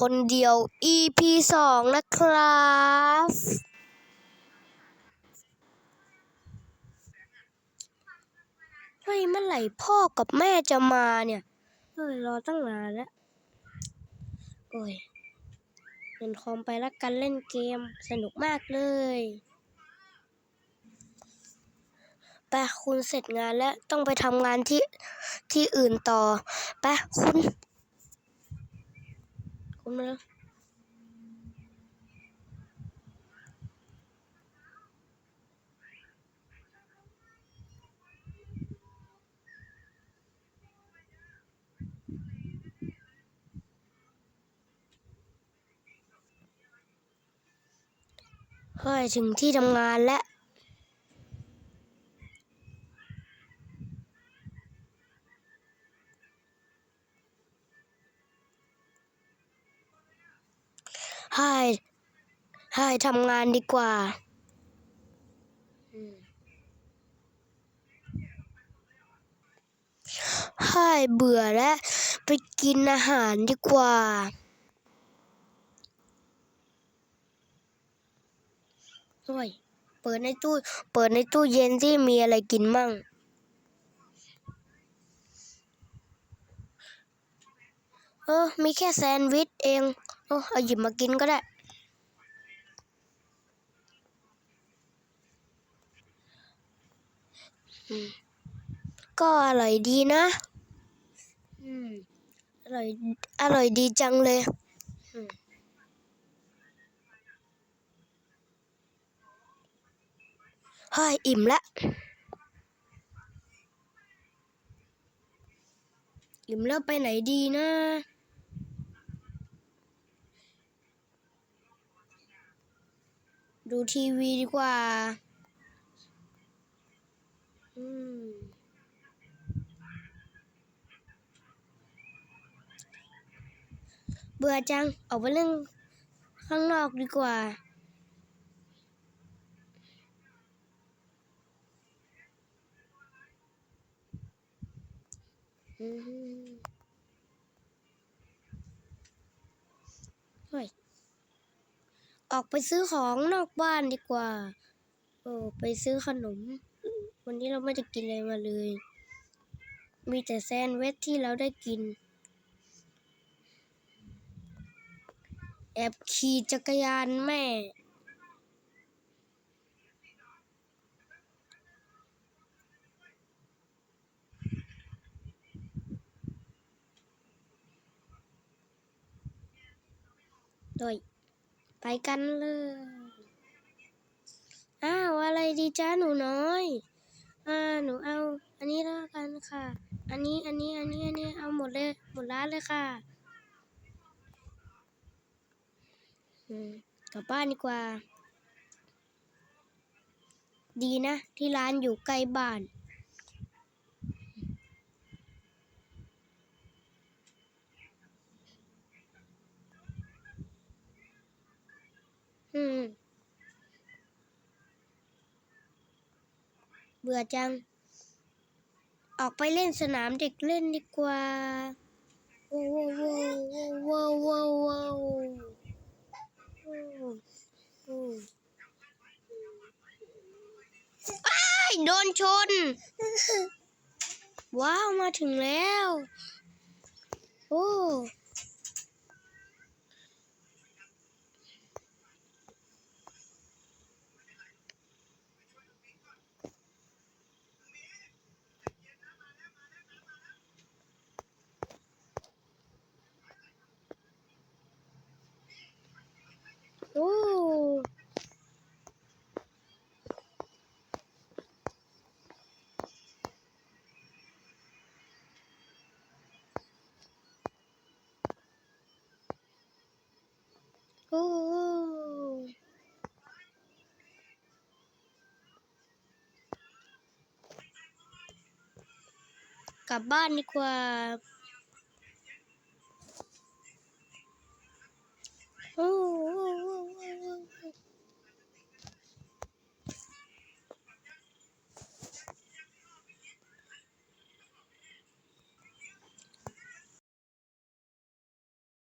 คนเดียว EP สองนะครับเฮ้ยเมื่อไหร่พ่อกับแม่จะมาเนี่ยเฮ้ยรอตั้งนานแล้ว โอ้ยเล่นคอมไปแล้วกันเล่นเกมสนุกมากเลยไปคุณเสร็จงานแล้วต้องไปทำงานที่ที่อื่นต่อไปคุณ คุณมาแล้วเฮ้ยถึงที่ทำงานแล้ว ให้ให้ทำงานดีกว่าให้เบื่อแล้วไปกินอาหารดีกว่า โอ้ย เปิดในตู้ เปิดในตู้เย็นที่มีอะไรกินมั่ง เออ มีแค่แซนด์วิชเอง ออเอาหยิบมากินก็ได้ ก็อร่อยดีนะ อืม อร่อย อร่อยดีจังเลย อืมเฮ้ยอิ่มละ อิ่มแล้วไปไหนดีนะ ดูทีวีดีกว่า อืม เบื่อจัง ออกไปเล่นข้างนอกดีกว่า อืม เฮ้ย ออกไปซื้อของนอกบ้านดีกว่า โอ้ไปซื้อขนม วันนี้เราไม่ได้กินอะไรมาเลย มีแต่แซนด์วิชที่เราได้กิน แอบขี่จักรยานแม่โดย ไปกันเลย อ้าวอะไรดีจ้าหนูน้อย อ่าหนูเอา อันนี้แล้วกันค่ะ อันนี้อันนี้อันนี้อันนี้เอาหมดเลยหมดร้านเลยค่ะอืมกลับบ้านดีกว่า ดีนะ ที่ร้านอยู่ใกล้บ้าน อืม เบื่อจัง ออกไปเล่นสนามเด็กเล่นดีกว่าว้าวว้าวว้าวว้าวว้าวอ้ายโดนชน ว้าว มาถึงแล้ว โอ้ makabani kwa uh, uh, uh.